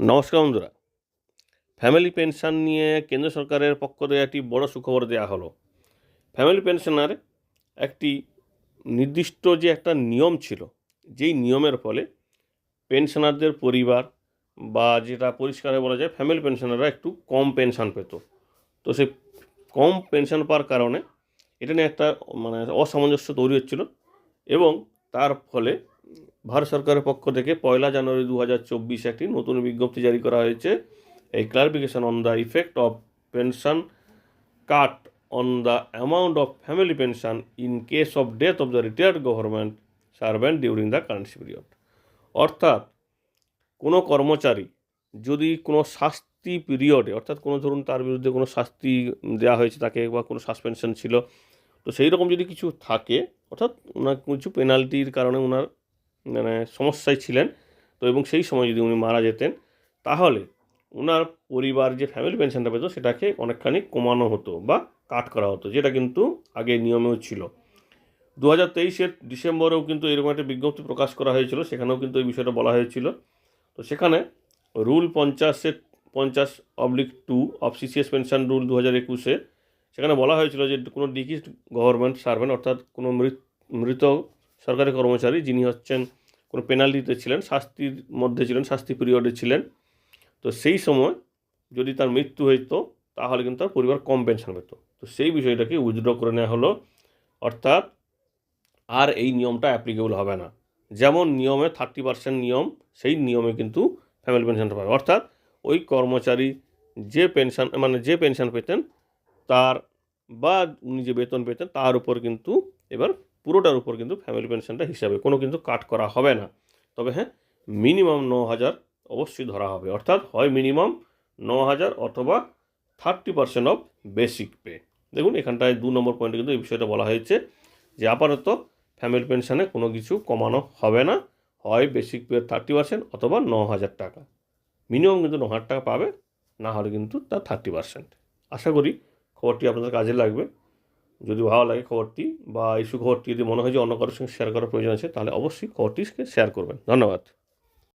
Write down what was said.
নমস্কার বন্ধুরা। Family pension নিয়ে কেন্দ্র সরকারের পক্ষ থেকে একটি বড় সুখবর দেওয়া হলো। ফ্যামিলি পেনশনের একটি নির্দিষ্ট যে একটা নিয়ম ছিল, যেই নিয়মের ফলে পেনশনারদের পরিবার বা যেটা পরিষ্কারে বলা যায় ফ্যামিলি পেনশনাররা একটু কম পেনশন পেত। তো সেই কম পেনশন পাওয়ার কারণে এটা নিয়ে একটা মানে অসামঞ্জস্য তৈরি হচ্ছিল এবং তার ফলে ভারত সরকারের পক্ষ থেকে পয়লা জানুয়ারি দু হাজার চব্বিশে একটি নতুন বিজ্ঞপ্তি জারি করা হয়েছে। এই clarification on the effect of pension cut on the amount of family pension in case of death of the retired government servant during the currency period অর্থাৎ, কোনো কর্মচারী যদি কোনো শাস্তি পিরিয়ডে অর্থাৎ কোনো ধরুন তার বিরুদ্ধে কোনো শাস্তি দেওয়া হয়েছে তাকে বা কোনো সাসপেনশন ছিল, তো সেই রকম যদি কিছু থাকে, অর্থাৎ ওনার কিছু পেনাল্টির কারণে ওনার মানে সমস্যায় ছিলেন। তো এবং সেই সময় যদি উনি মারা যেতেন, তাহলে ওনার পরিবার যে ফ্যামিলি পেনশনটা পেতো, সেটাকে অনেকখানি কমানো হতো বা কাট করা হতো, যেটা কিন্তু আগে নিয়মেও ছিল। দু হাজার তেইশের ডিসেম্বরেও কিন্তু এরকম একটা বিজ্ঞপ্তি প্রকাশ করা হয়েছিল, সেখানেও কিন্তু এই বিষয়টা বলা হয়েছিল। তো সেখানে রুল পঞ্চাশের, পঞ্চাশ oblique two of CCS pension rule দু হাজার একুশে সেখানে বলা হয়েছিল যে কোনো ডিকিস্ট গভর্নমেন্ট সার্ভেন্ট অর্থাৎ কোনো মৃত মৃত সরকারি কর্মচারী যিনি হচ্ছেন কোনো পেনাল্টিতে ছিলেন, শাস্তির মধ্যে ছিলেন, শাস্তি পিরিয়ডে ছিলেন। তো সেই সময় যদি তার মৃত্যু হইতো, তাহলে কিন্তু তার পরিবার কম পেনশন পেত। তো সেই বিষয়টাকে উইথড্র করে নেওয়া হলো। অর্থাৎ আর এই নিয়মটা অ্যাপ্লিকেবল হবে না। যেমন নিয়মে থার্টি পার্সেন্ট নিয়ম, সেই নিয়মে কিন্তু ফ্যামিলি পেনশনটা পাবে। অর্থাৎ ওই কর্মচারী যে পেনশন মানে যে পেনশন পেতেন, তার বা উনি যে বেতন পেতেন, তার উপর কিন্তু এবার পুরোটার উপর কিন্তু ফ্যামিলি পেনশনটা হিসাবে কোনো কিন্তু কাট করা হবে না। তবে হ্যাঁ মিনিমাম ন হাজার অবশ্যই ধরা হবে। অর্থাৎ হয় মিনিমাম ন হাজার অথবা thirty percent of basic pay দেখুন, এখানটায় দু নম্বর পয়েন্টে কিন্তু এই বিষয়টা বলা হয়েছে যে আপাতত ফ্যামিলি পেনশনে কোনো কিছু কমানো হবে না। হয় বেসিক পে থার্টি পার্সেন্ট অথবা ন হাজার টাকা। মিনিমাম কিন্তু ন হাজার টাকা পাবে, না হলে কিন্তু তার থার্টি পার্সেন্ট আশা করি খবরটি আপনাদের কাজে লাগবে। যদি ভালো লাগে খবরটি বা এই খবরটি যদি মনে হয় যে অন্য কারোর সঙ্গে শেয়ার করার প্রয়োজন আছে, তাহলে অবশ্যই খবরটিকে শেয়ার করবেন। ধন্যবাদ।